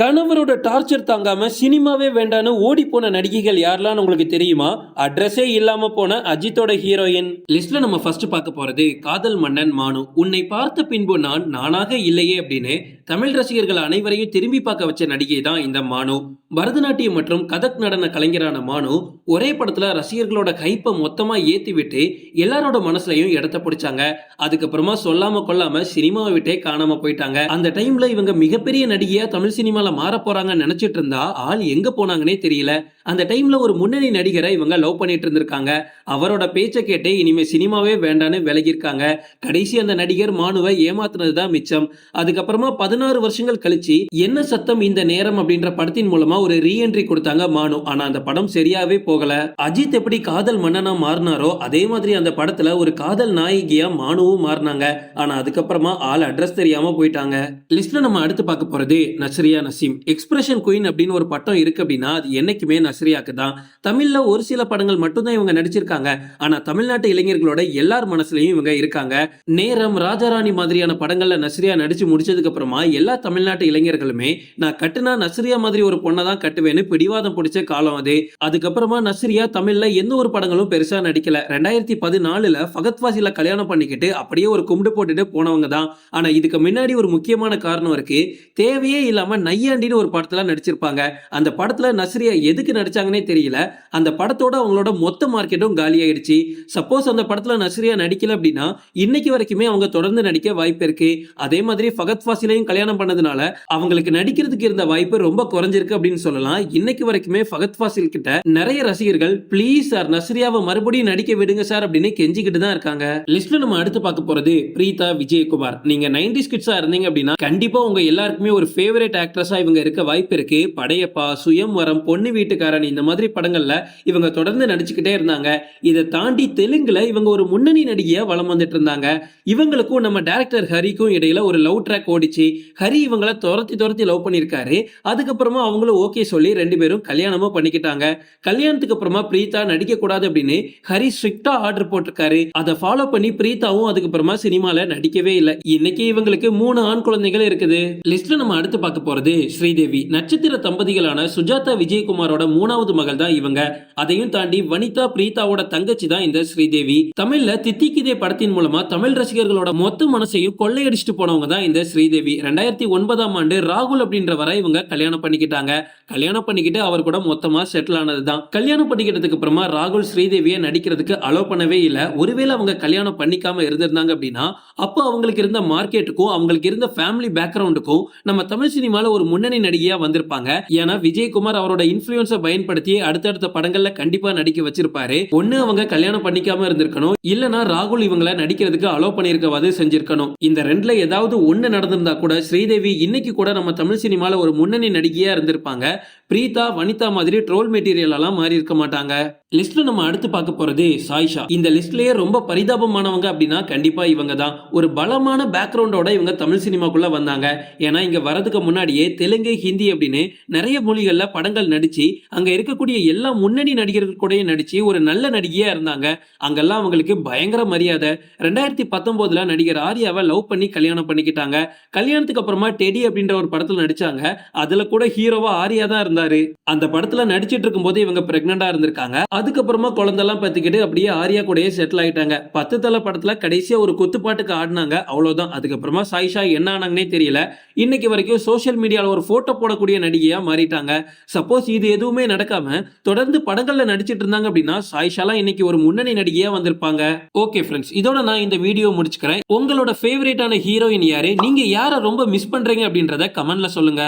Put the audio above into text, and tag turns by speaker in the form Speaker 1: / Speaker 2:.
Speaker 1: கணவரோட டார்ச்சர் தாங்காம சினிமாவே வேண்டான்னு ஓடி போன நடிகைகள் யாரெல்லாம் உங்களுக்கு தெரியுமா? அட்ரஸே இல்லாம போன அஜித்தோட ஹீரோயின் லிஸ்ட்ல நம்ம ஃபர்ஸ்ட் பார்க்க போறது காதல் மன்னன் மானு. உன்னை பார்த்த பின்பு நான் நானாக இல்லையே அப்படின்னு தமிழ் ரசிகர்கள் அனைவரையும் திரும்பி பார்க்க வச்ச நடிகை தான் இந்த மானு. பரதநாட்டியம் மற்றும் கதக் நடன கலைஞரான மானு ஒரே படத்துல ரசிகர்களோட கைப்பை மொத்தமா ஏத்தி விட்டு எல்லாரோட மனசுலயும் இடத்த பிடிச்சாங்க. அதுக்கப்புறமா சொல்லாம கொள்ளாம சினிமாவை விட்டே காணாம போயிட்டாங்க. அந்த டைம்ல இவங்க மிகப்பெரிய நடிகையா தமிழ் சினிமால மாற போறாங்கன்னு நினைச்சிட்டு இருந்தா ஆள் எங்க போனாங்கன்னே தெரியல. அந்த டைம்ல ஒரு முன்னணி நடிகரை இவங்க லவ் பண்ணிட்டு இருந்திருக்காங்க. அவரோட பேச்சை கேட்டே இனிமே சினிமாவே வேண்டான்னு விலகியிருக்காங்க. கடைசி அந்த நடிகர் மானுவை ஏமாத்துனது தான் மிச்சம். அதுக்கப்புறமா பதினாறு வருஷங்கள் கழிச்சு என்ன சத்தம் இந்த நேரம் அப்படின்ற படத்தின் மூலமா ஒரு ரீஎன்ட்ரி கொடுத்தாங்க மானு. ஆனா அந்த படம் சரியாவே போகல. அஜித் எப்படி காதல் மன்னனா மாறினாரோ அதே மாதிரி அந்த படத்துல ஒரு காதல் நாயகியா மானுவும் மாறினாங்க. ஆனா அதுக்கப்புறமா ஆள் அட்ரஸ் தெரியாம போயிட்டாங்க. லிஸ்ட்ல நம்ம அடுத்து பார்க்க போறது நஸ்ரியா. நசீம் எக்ஸ்பிரஷன் குயின் அப்படின்னு ஒரு பட்டம் இருக்கு அப்படின்னா அது என்னைக்குமே நஸ்ரியாக்கு தான் தமிழ்ல ஒரு சில படங்கள் மட்டும்தான் இவங்க நடிச்சிருக்காங்க. ஆனா தமிழ்நாட்டு இளைஞர்களோட எல்லார் மனசுலயும் இவங்க இருக்காங்க. நேரம் ராஜாராணி மாதிரியான படங்கள்ல நஸ்ரியா நடிச்சு முடிச்சதுக்கு அப்புறமா எல்லா தமிழ்நாட்டு இளைஞர்களுமே நான் கட்டுனா நஸ்ரியா மாதிரி ஒரு பொண்ணை தான் கட்டுவேன்னு பிடிவாதம் பிடிச்ச காலம் அது. அதுக்கப்புறமா நஸ்ரியா தமிழ்ல எந்த ஒரு படங்களும் பெருசா நடிக்கல. ரெண்டாயிரத்தி பதினாலுல ஃபகத்வாசில கல்யாணம் பண்ணிக்கிட்டு அப்படியே ஒரு கும்பிடு போட்டுட்டு போனவங்க தான். ஆனா இதுக்கு முன்னாடி ஒரு முக்கியமான காரணம் இருக்கு. தேவையே இல்லாம நையாண்டின்னு ஒரு படத்துல நடிச்சிருப்பாங்க. அந்த படத்துல நஸ்ரியா எதுக்கு நடிச்சாங்கன்னே தெரியல. அந்த படத்தோட அவங்களோட மொத்த மார்க்கெட்டும் காலியாயிடுச்சு சப்போஸ் அந்த படத்துல நஸ்ரியா நடிக்கல அப்படின்னா இன்னைக்கு வரைக்குமே அவங்க தொடர்ந்து நடிக்க வாய்ப்பு இருக்கு. அதே மாதிரி ஃபகத் ஃபாசிலையும் கல்யாணம் பண்ணதுனால அவங்களுக்கு நடிக்கிறதுக்கு இருந்த வாய்ப்பு ரொம்ப குறைஞ்சிருக்கு அப்படின்னு சொல்லலாம். இன்னைக்கு வரைக்குமே ஃபகத் ஃபாசில் கிட்ட நிறைய ரசிகர்கள் ப்ளீஸ் சார் நஸ்ரியாவை மறுபடியும் நடிக்க விடுங்க சார் அப்படின்னு கெஞ்சிக்கிட்டு தான் இருக்காங்க. லிஸ்ட்ல நம்ம அடுத்து பார்க்க போறது பிரீதா விஜயகுமார். நீங்க நைன்டி ஸ்கிட்ஸா இருந்தீங்க அப்படின்னா கண்டிப்பா உங்க எல்லாருக்குமே ஒரு ஃபேவரட் ஆக்ட்ரஸா இவங்க இருக்க வாய்ப்பு இருக்கு. படையப்பா சுயம்வரம் பொண்ணு வீட்டுக்காரன் இந்த மாதிரி படங்கள்ல இவங்க தொடர்ந்து நடிச்சுக்கிட்டே இருந்தாங்க. இதை தாண்டி தெலுங்குல இவங்க ஒரு முன்னணி நடிகையா வலம் வந்துட்டு இருந்தாங்க. இவங்களுக்கும் நம்ம டேரக்டர் ஹரிக்கும் இடையில ஒரு லவ் ட்ராக் ஓடிச்சு. ஹரி இவங்கள துரத்தி துரத்தி லவ் பண்ணியிருக்காரு. அதுக்கப்புறமா அவங்களும் ஓகே சொல்லி ரெண்டு பேரும் கல்யாணமும் பண்ணிக்கிட்டாங்க. கல்யாணத்துக்கு அப்புறமா பிரீத்தா நடிக்க கூடாது அப்படின்னு ஹரி ஸ்ட்ரிக்டா ஆர்டர் போட்டிருக்காரு. அதை ஃபாலோ பண்ணி பிரீத்தாவும் அதுக்கப்புறமா சினிமால நடிக்கவே இல்லை. இன்னைக்கு இவங்களுக்கு மூணு ஆண் குழந்தைகள் இருக்குது. லிஸ்ட்ல நம்ம அடுத்து பார்க்க போறது ஸ்ரீதேவி. நட்சத்திர தம்பதிகளான சுஜாதா விஜயகுமாரோட மூணாவது மகள் தான் இவங்க. அதையும் தாண்டி வனிதா பிரீதாவோட தங்கச்சி தான் இந்த ஸ்ரீதேவி. தமிழ்ல தித்திக்கிதே படத்தின் மூலமா தமிழ் ரசிகர்களோட மொத்த மனசையும் கொள்ளையடிச்சிட்டு போனவங்க தான் இந்த ஸ்ரீதேவி. ரெண்டாயிரத்தி ஒன்பதாம் ஆண்டு ராகுல் அப்படின்றவரை இவங்க கல்யாணம் பண்ணிக்கிட்டாங்க. கல்யாணம் பண்ணிக்கிட்டு அவர் கூட மொத்தமா செட்டில் ஆனது தான் கல்யாணம் பண்ணிக்கிட்டதுக்கு அப்புறமா ராகுல் ஸ்ரீதேவியை நடிக்கிறதுக்கு அலோ பண்ணவே இல்லை. ஒருவேளை அவங்க கல்யாணம் பண்ணிக்காம இருந்திருந்தாங்க அப்படின்னா அப்போ அவங்களுக்கு இருந்த மார்க்கெட்டுக்கும் அவங்களுக்கு இருந்த ஃபேமிலி பேக்ரவுண்டுக்கும் நம்ம தமிழ் சினிமால ஒரு முன்னணி நடிகையா வந்திருப்பாங்க. ஏன்னா விஜயகுமார் அவரோட இன்ஃபுளுன்ஸை பயன்படுத்தி அடுத்தடுத்த படங்கள்ல கண்டிப்பா நடிக்க வச்சிருப்பாரு. ஒன்னு அவங்க கல்யாணம் பண்ணிக்காம இருந்திருக்கணும். இல்லனா ராகுல் இவங்கள நடிக்கிறதுக்கு அலோ பண்ணியிருக்கவாது செஞ்சிருக்கணும். இந்த ரெண்டுல ஏதாவது ஒண்ணு நடந்திருந்தா கூட ஸ்ரீதேவி இன்னைக்கு கூட நம்ம தமிழ் சினிமால ஒரு முன்னணி நடிகையா இருந்திருப்பாங்க. பிரீதா வனிதா மாதிரி ட்ரோல் மெட்டீரியல் எல்லாம் மாறி இருக்க மாட்டாங்க. லிஸ்ட்ல நம்ம அடுத்து பார்க்க போறது சாய்ஷா இந்த லிஸ்ட்லயே ரொம்ப பரிதாபமானவங்க அப்படின்னா கண்டிப்பா இவங்க தான். ஒரு பலமான பேக்ரவுண்டோட இவங்க தமிழ் சினிமாக்குள்ள வந்தாங்க. ஏன்னா இங்க வரதுக்கு முன்னாடியே தெலுங்கு ஹிந்தி அப்படின்னு நிறைய மொழிகளில் படங்கள் நடிச்சு அங்க இருக்கக்கூடிய எல்லா முன்னணி நடிகர்கள் கூடயும் நடித்து ஒரு நல்ல நடிகையாக இருந்தாங்க. அங்கெல்லாம் அவங்களுக்கு பயங்கர மரியாதை. ரெண்டாயிரத்தி பத்தொன்பதுல நடிகர் ஆர்யாவை லவ் பண்ணி கல்யாணம் பண்ணிக்கிட்டாங்க. கல்யாணத்துக்கு அப்புறமா டெடி அப்படின்ற ஒரு படத்தில் நடித்தாங்க அதுல கூட ஹீரோவா ஆர்யா தான் இருந்தாரு. அந்த படத்துல நடிச்சிட்டு இருக்கும்போது இவங்க பிரெக்னண்டா இருந்திருக்காங்க. அதுக்கப்புறமா குழந்தெல்லாம் பார்த்துக்கிட்டு அப்படியே ஆர்யா கூடயே செட்டில் ஆயிட்டாங்க. பத்து தலை படத்துல கடைசியா ஒரு குத்துப்பாட்டுக்கு ஆடினாங்க. அவ்வளவுதான். அதுக்கப்புறமா சாயிஷா என்ன ஆனாங்கன்னே தெரியல. இன்னைக்கு வரைக்கும் சோஷியல் மீடியால ஒரு போட்டோ போடக்கூடிய நடிகையா மாறிட்டாங்க. சப்போஸ் இது எதுவுமே நடக்காம தொடர்ந்து படங்கள்ல நடிச்சிட்டு இருந்தாங்க அப்படின்னா சாய்ஷாலா இன்னைக்கு ஒரு முன்னணி நடிகையா வந்திருப்பாங்க. ஓகே ஃப்ரெண்ட்ஸ் இதோட நான் இந்த வீடியோ முடிச்சுக்கிறேன். உங்களோட ஃபேவரேட்டான ஹீரோயின் யாரு? நீங்க யாரை ரொம்ப மிஸ் பண்றீங்க அப்படின்றத கமெண்ட்ல சொல்லுங்க.